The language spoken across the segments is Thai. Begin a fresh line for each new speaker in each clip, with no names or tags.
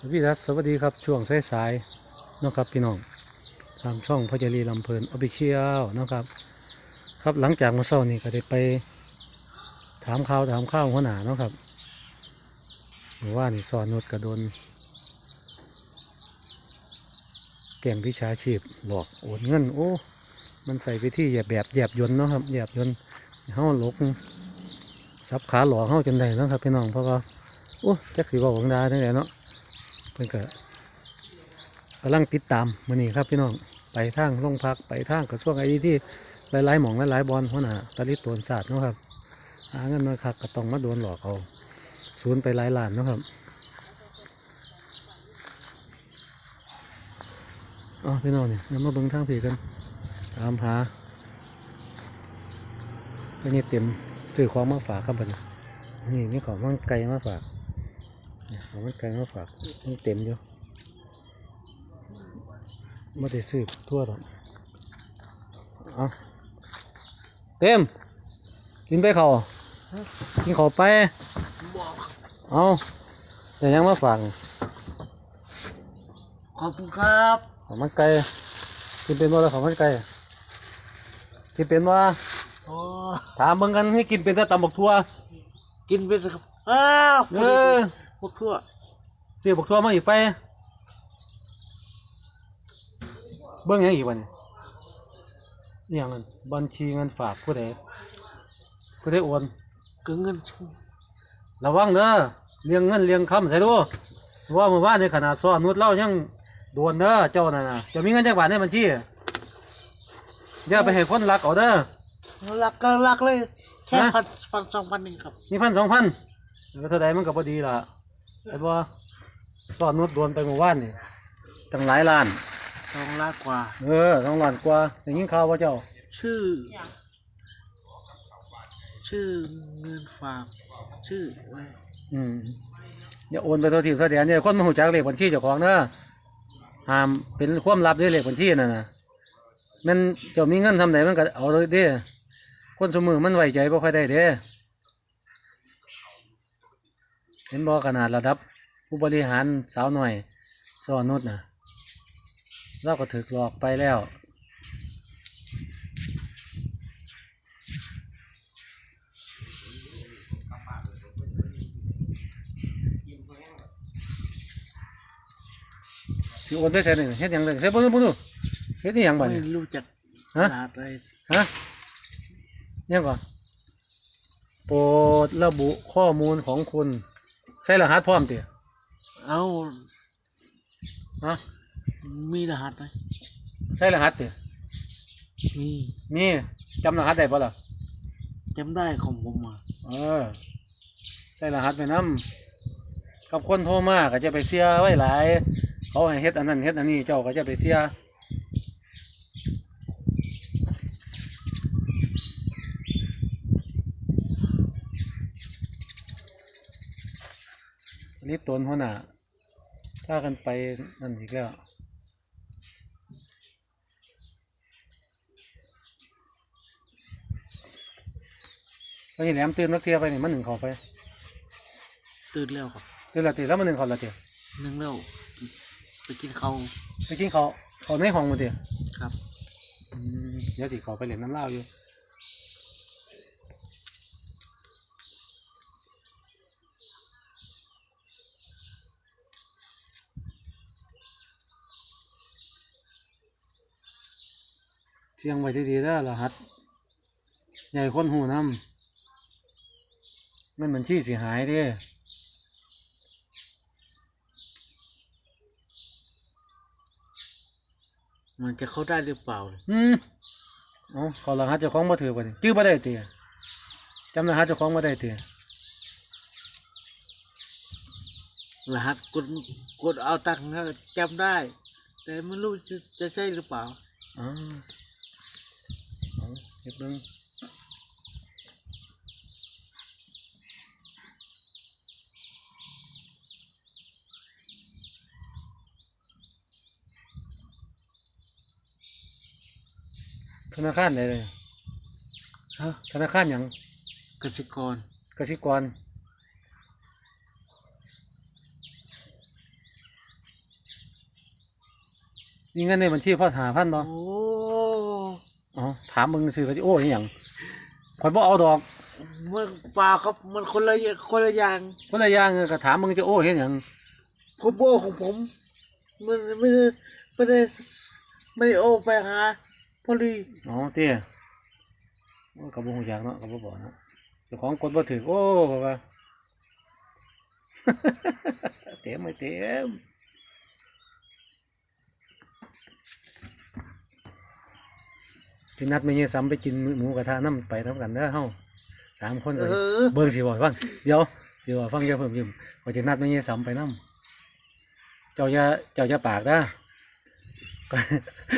สวัสดีครับสวัสดีครับช่วงสายๆนะครับพี่น้องทางช่องพจรีลำเพลินออบิเชียลนะครับ ครับหลังจากมื่อเช้านี้ก็ได้ไป ถามข่าวถามข้าวหัวหน้าเนาะครับหรือว่านี่สอนนุดกระโดนแก่งวิชาชีพหลอกโอนเงิน โอ้ มันใส่ไปที่แยบแบบแยบยนเนาะครับแยบยนต์เฮาหลกซับขาหลอกเฮาจนได้นะครับพี่น้องเพราะว่าโอ้แจักสีบอกวังดาทั้งไหนเนาะ พิ่นก็กำลังติดตามมือนี้ครับพี่น้องไปทางโรงพักไปทางกระทรวงไอทีที่หลายๆหมองหลายๆบอลหัวหน้าตะลิดโตนศาสตร์เนาะครับหาเงินมาคักก็ต้องมาโดนหลอกเอาศูนย์ไปหลายล้านเนาะครับอ๋อพี่น้องเนี่ยมาเบิ่งทางผีกันตามหาตอนนี้เต็มซื้อของมาฝากครับบัดนี้นี่นี่ของมันไก่มาฝาก เอามันไก่มาฝากมันเต็มอยู่ไม่ได้ซื้อทั่วหรอกเอาเต็ม กินไปเขากินเขาไป เอาแต่ยังมาฝาก
ขอบคุณครับ
ของมันไก่กินเป็นว่าของมันไก่กินเป็นว่า
โอ้
ถามเบิ่งกันให้กินเป็นแต่ตำบักทั่ว
กินไปสิครับอ้าว
เออ
พวกทั่ว
ซื้อบักทั่วมาอีกไป เบิ่งหยังอีกวะเนี่ยอหย่างนั้นบัญชีเงินฝากผู้ใดผู้ใดโอน
ก็เงิน
ระวังเด้อเลี้ยงเงินเลี้ยงคำใส่ดูว่าเมื่อวานในขนาดซ้อนนุดเล่ายังโดนเด้อเจ้านั่นน่ะจะมีเงินจักบาทในบัญชีอย่าไปให้คนรักเอาเด้อ
รักก็รักเลย แค่
ฮะ
พันพันสองพันเองครับ
นี่พันสองพันเท่าใดมันก็พอดีล่ะ แต่ว่าซ้อนนุดโดนไปเมื่อวานนี่ตั้งหลายล้าน
สองล้านกว่า
เออสองล้านกว่าอย่างนี้ข่าวว่าเจ้า
ชื่อ ชื่อเงินฝากชื่อไว้
อืมอย่าโอนไปเท่าที่เท่าเดียวเนี่ยคนมาหูจักเลขบัญชีเจ้าของเด้อห้ามเป็นความลับด้วยเลขบัญชีนั่นน่ะแมันเจ้ามีเงินทำไหนมันก็เอาเลยเด้คนสมือมันไว้ใจบ่ค่อยได้เด้ เห็นบ่ขนาดระดับ ผู้บริหารสาวหน่อยสอนุดน่ะเราก็ถูกหลอกไปแล้วสิโอนไปใส่นี่เฮ็ดหยังเลยใส่บ่รู้บ่รู้เฮ็ดอีหยังบัด
ไม่
นี้
รู้จัก
ฮะ
ขนาดเลย
ฮะยังก่อนโปรดระบุข้อมูลของคุณ ใส่รหัสพร้อมติ
เอา
ฮะ
มีรหัสไหม
ใส่รหัสติ
มี
มีจำรหัสได้บ่ล่ะ
จำได้ของผมมา
เออใส่รหัสไปนํกับคนโทรมาก็จะไปเสียไว้หลาย เขาให้เฮ็ดอันนั้นเฮ็ดอันนี้เจ้าก็จะไปเสีย รีบตนหัวหน้าถ้ากันไปนั่นอีกแล้วไปนี่แหลมตื่นนักเทียไปนี่มันหนึ่งเขาไป
ตื่นแล้วครับ
ตื่นละตีแล้วมันหนึ่งเขาละเตีย
หนึ่งแล้วไปกินข้าว
ไปกินเขาเขาในห้องมันเตีย
ครับ
อืมเดี๋ยวสิเขาไปเล่นน้ำเหล้าอยู่ เชียงไว้ดีๆแล้วรหัส ใหญ่คนหูน้ำเงินบัญชีสิหายเด้
มันจะเข้าได้หรือเปล่า
อืมเอาเขารหัสเจ้าของมาถือไปจื้อมาได้เตียจำรหัสเจ้าของมาได้เตีย
รหัสกดกดเอาตังค์นะจำได้ แต่ไม่รู้จะจะใช่หรือเปล่า
อ๋อ เอาเก็บเบิ่งธนาคารไหนเลย
ฮะ
ธนาคารหยัง
กสิกร
กสิกรมีเงินในบัญชีพ่อหาพันบ่
โอ้
อ๋อถามมึงซื้อก็สิโอ้ยอหย่างข่อยบ่เอาดอก
มันเปล่าครับมันคนละอย่างคนละอย่าง
คนละอย่างก็ถามมึงจะโอ้เฮ็ดหยัง
ผมโอ้ของผม มันไม่ได้ไม่ได้ไม่ได้โอ้ไปหาพอดี
อ๋อเตี้ยโอ้ก็บ่ฮู้จักเนาะก็บ่บอกเนาะเจ้าของกดบ่ถึกโอ้ก็ว่า เต็มไม่เต็ม สินัดไม่เงี้ยซ้ำไปกินหมูกระทะน้ำไปทำกันเด้อเฮาสามคน
เอ
ไป
อ
เบิ่งสิบ่ฟังเดี๋ยวสิบ่ฟังอย่าเพิ่มยิ้มว่าจะนัดไม่เงี้ยซ้ำไปน้ำเจ้าอย่าเจ้าอย่าปากเด้อ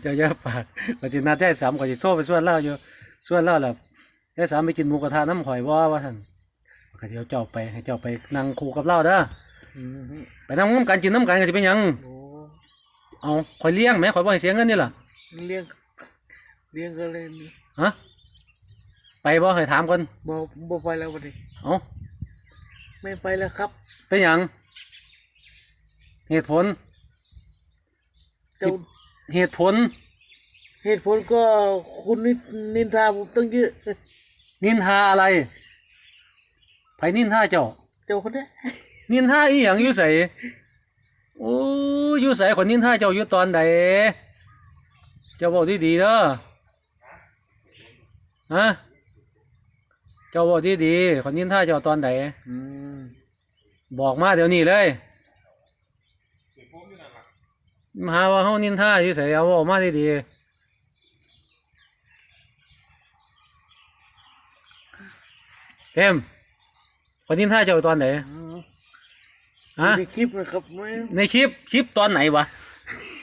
เจ้าอย่าปากว่าจะนัดได้ซ้ำก็สิโซ่ไปส่วนเล่าอยู่ส่วนเล่าล่ะได้ซ้ำไปกินหมูกระทะน้ำข่อยบ่ว่าท่านก็สิเอาเจ้าไปให้เจ้าไปนั่งคู่กับเราเด้อ
อืม
ไปนั่งน้ำกันกินน้ำกันก็สิเป็นหยัง
โอ้
เอาข่อยเลี้ยงแหมข่อยบ่ให้เสียเงินนี่ล่ะ
เลี้ยง เลี้ยงก็เลยนี่
ฮะไปบ่ให้ถามก่อน
บอบอไปแล้ววันนี้
เอา
ไม่ไปแล้วครับ
เป็นหยังเหตุผล
เจ้า
เหตุผล
เหตุผลก็คุณนินินทาผมตั้งเยอะ
นินทาอะไรไผนินทาเจ้า
เจ้าคนเนี้ย
นินทาอีหยังอยู่ใส่โอ้อยู่ใส่คนนินทาเจ้าอยู่ตอนใดเจ้าบอกดีๆเด้อ ฮะเจ้าบอกดีๆคนนินทาเจ้าตอนใด
อืม
บอกมาเดี๋ยวนี้เลยมาหาว่าเฮานินทาอยู่ใส่เอาบอกมาดีๆเต็มคนนินทาเจ้าตอนไหน
อืม
ฮะ
ในคลิปนะครับไม่
ในคลิปคลิปตอนไหนวะ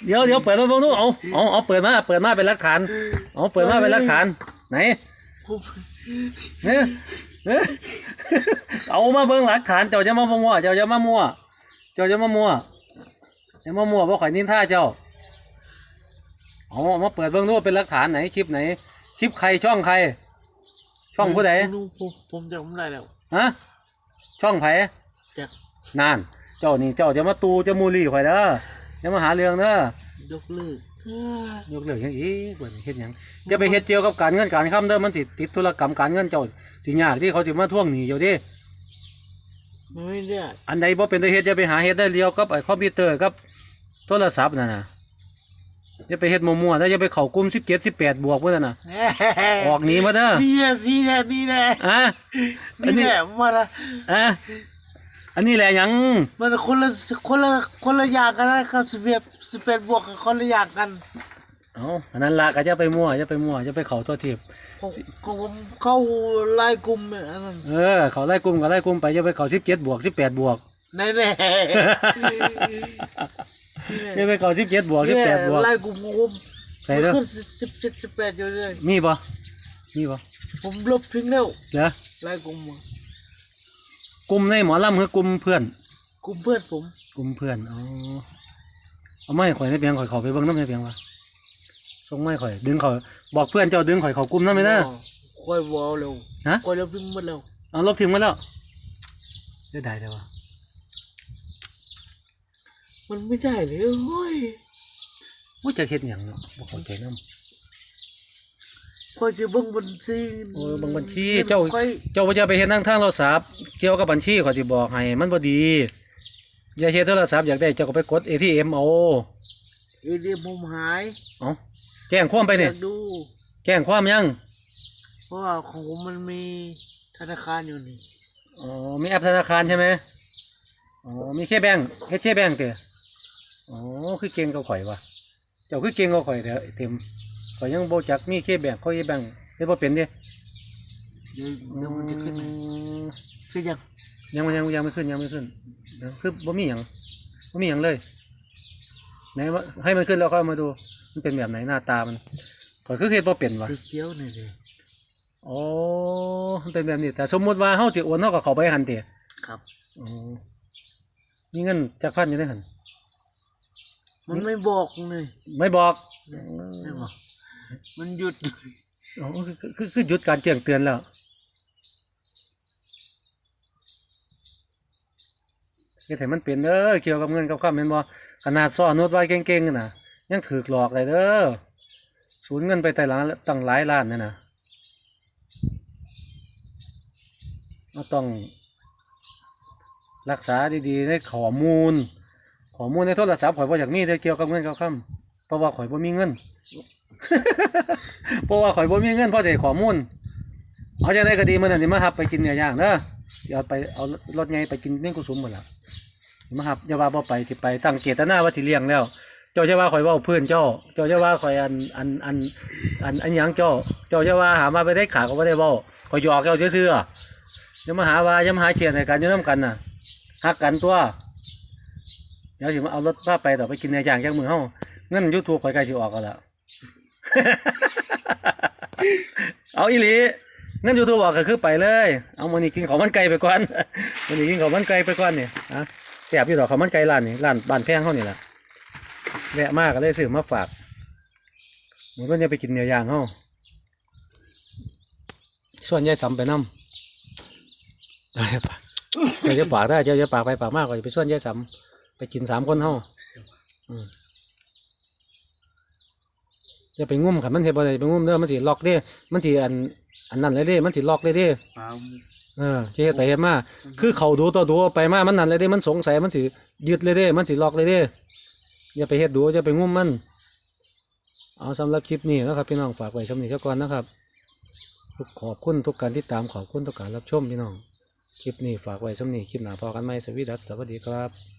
เดี๋ยวเดี๋ยวเปิดมาเบิ่งดูเอาเอาเอาเปิดมาเปิดมาเป็นหลักฐานเอาเปิดมาเป็นหลักฐานไหน
ผม
เนี่ยเนี่ยเอามาเบิ่งหลักฐานเจ้าจะมามั่วเจ้าจะมามั่วเจ้าจะมามั่วจะมามั่วเพราะข่อยนินท่าเจ้าเอาเอามาเปิดเบิ่งดูว่าเป็นหลักฐานไหนคลิปไหนคลิปใครช่องใคร ช่องผู้ใด
ผมผมผมจำไม่ได้แล้ว
ฮะช่องไผ
จาก
นาน เจ้านี่เจ้าจะมาตูจะมูลี่ข่อยเด้อจะมาหาเรื่องเด้อ
ยกเลิก
ยกเลิกหยังอีกว่าเฮ็ดหยังจะไปเฮ็ดเกี่ยวกับการเงินการคำเด้อมันสิติดธุรกรรมการเงินเจ้าสิยากที่เขาสิมาทวงหนี้เจ้าเดิ
มันไม่ได้
อันใดบ่เป็นตาเฮ็ดจะไปหาเฮ็ดได้เดียวกับไอ้คอมพิวเตอร์กับโทรศัพท์นั่นน่ะจะไปเฮ็ดมั่วๆแล้วจะไปเข้ากลุ่ม17 18บวกพุ่นนน่ะออกหนีมาเด้อ
นี่แหละนี่แหละนี่แหละ
อะอัน
นี่
นี้
แหละมาละ
อะ อันนี้แหละหยัง
มันคนละคนละคนละอย่างกันนะครับสิบเอ็ดสิบแปดบวกกับคนละอย่างกัน
เอ้าอันนั้นล่ะก็จะไปมั่วจะไปมั่วจะไปเข้าตัวทิพย์
ของของผมเข้าไล่กลุ่มเนี่ยอันนั้น
เออเข้าไล่กลุ่มก็ไล่กลุ่มไปจะไปเข้า17บวก18บวก
แน่แน่
จะไปเข้า17บวก18บวก
ไล่กลุ่มของผม
ใส่เด้อ
ขึ้นสิบเจ็ดสิบแปดอยู่เลย
มีบ่มีบ่
ผมลบทิ้งแล้ว
เหรอ
ไล่กลุ่มอะ
กลุ่มในหมอลำคือกลุ่มเพื่อน
กลุ่มเพื่อนผม
กลุ่มเพื่อนอ๋อเอาไม้ข่อยในเพียงข่อยเขาไปเบิ่งน้ำในเพียงวะส่งไม้ข่อย ดึงข่อยบอกเพื่อนเจ้าดึงข่อยเขากลุ่มน้ำไม่ได้
ค่อยวอลเร็ว
ฮะ
ค่อยลบทิ้งหมดแล้ว
เอาลบทิ้งมาแล้วเสียดายแต่ว่า
มันไม่ได้เลยเฮ้ย
ว่าจะเฮ็ดหยังเนาะบ่เข้าใจนำ
ค่อยจะเบิ่งบัญชี
โอ้ยเบิ่งบัญชีเจ้า
ค่อย
เจ้าบ่จะไปเฮ็ดทางทางโทรศัพท์เกี่ยวกับบัญชีข่อยสิบอกให้มันบ่ดี อย่าเฮ็ดโทรศัพท์อยากได้เจ้าก็ไปกด ATM เอา
เอเดียผมหาย
เอาแจ้งความไป
อ
เนี่ย
ยากดู
แจ้งความยัง
เพราะว่าของผมมันมีธนาคารอยู่นี่
อ๋อมีแอปธนาคารใช่ไหมอ๋อมีแค่แบงค์เฮ็ดแค่แบงค์เตะอ๋อคือเก่งกับข่อยวะเจ้าคือเก่งกับข่อยเด้อไอ้เต็ม ข่อยยังบ่จักมีแค่แบงค์ข่อยแบงค์เฮ็ดบ่เป็นเด้
เดี๋ยวเดี๋ยวมันจะขึ้นไหมคือยัง
ยังมันยังยังไม่ขึ้นยังไม่ขึ้นเดี๋ยวคือบ่มีหยังบ่มีหยังเลยไหนว่าให้มันขึ้นแล้วค่อยเอามาดู มันเป็นแบบไหนหน้าตามันข่อยคือเฮ็ดบ่เป็นวะ
สีเขียวนี่เลย
อ๋อมันเป็นแบบนี้ แต่สมมุติว่าเฮาสิโอนเฮาก็เข้าไปหันเตะ
ครับ
อ๋อมีเงินจักพันอยู่ในหัน
มันไม่บอกเลย
ไม่บอก
ไม่บอก มันหยุด
อ๋อคือคือคือหยุดการแจ้งเตือนแล้วเฮ็ดให้มันเป็นเด้อเกี่ยวกับเงินกับความแม่นบ่ขนาดซ้อนโน้ตไว้เก่งๆน่ะ ยังถือหลอกเลยเด้อสูญเงินไปแต่ละตั้งหลายล้านนั่นนะเราต้องรักษาดีๆในข้อมูลข้อมูลในโทรศัพท์ข่อยบ่อยากมีได้เกี่ยวกับเงินกับคำเพราะว่าข่อยบ่มีเงิน เพราะว่าข่อยบ่มีเงินเพราะใจข้อมูลเอาจังไดก็ดีมื้อนั้นสิมาหับไปกินเนื้อย่างเด้อสิเอาไปเอารถใหญ่ไปกินเน่งกุสุมหมดล่ะสิมาหับอย่าว่าบ่ไปสิไปตั้งเจตนาว่าสิเลี้ยงแล้ว เจ้าจะว่าข่อยเว้าเพื่อนเจ้า เจ้าจะว่าข่อยอันอันอันอันอันหยังเจ้า เจ้าจะว่าหามาไปได้ขาก็บ่ได้เว้าข่อยหยอกเจ้าซื่อๆอย่ามาหาว่าอย่ามาหาเชียร์ให้กันอยู่นํกันน่ะฮักกันตัวเดี๋ยวสิมาเอารถพาไปต่อไปกินเนื้อย่างจากมือเฮาเงิน YouTube ข่อยใกล้สิออกก็แล้ว เอาอีหลีเงิน YouTube อกก็คือไปเลย เอามื้อนี้กินข้าวมันไก่ไปก่อนมื้อนี้กินข้าวมันไก่ไปก่อนนี่ฮะแซ่บอยู่ดอกข้าวมันไก่ร้านนี้ร้านบ้านแพงเฮานี่แหละแวะมาก็เลยซื้อมาฝากเหมือนว่าจะไปกินเนื้อย่างเฮาส่วนยายสำไปนำได้ปะเจ้าจะปากได้เจ้าจะปากไปปากมากกว่าไปส่วนยายสำไปกินสามคนเฮาอืม จะไปงุ่มขันมันเห็นบ่ได้ไปงุ่มเด้อมันสิล็อกเด้ มันสิอันอันนั้นเลยเด้ มันสิล็อกเลยเด้
ปลา
เออสิเฮ็ดไปเฮ็ดมาคือเขาดูต่อดูไปมามันนั่นเลยเด้ มันสงสัยมันสิยึดเลยเด้ มันสิล็อกเลยเด้อย่าไปเฮ็ดดูอย่าไปงุ่มมัน เอาสำหรับคลิปนี้นะครับพี่น้องฝากไว้ชมนี้ซะก่อนนะครับขอบคุณทุกการติดตามขอบคุณทุกการรับชมพี่น้องคลิปนี้ฝากไว้ชมนี้คลิปหน้าพอกันไหมสวีดัสสวัสดีครับ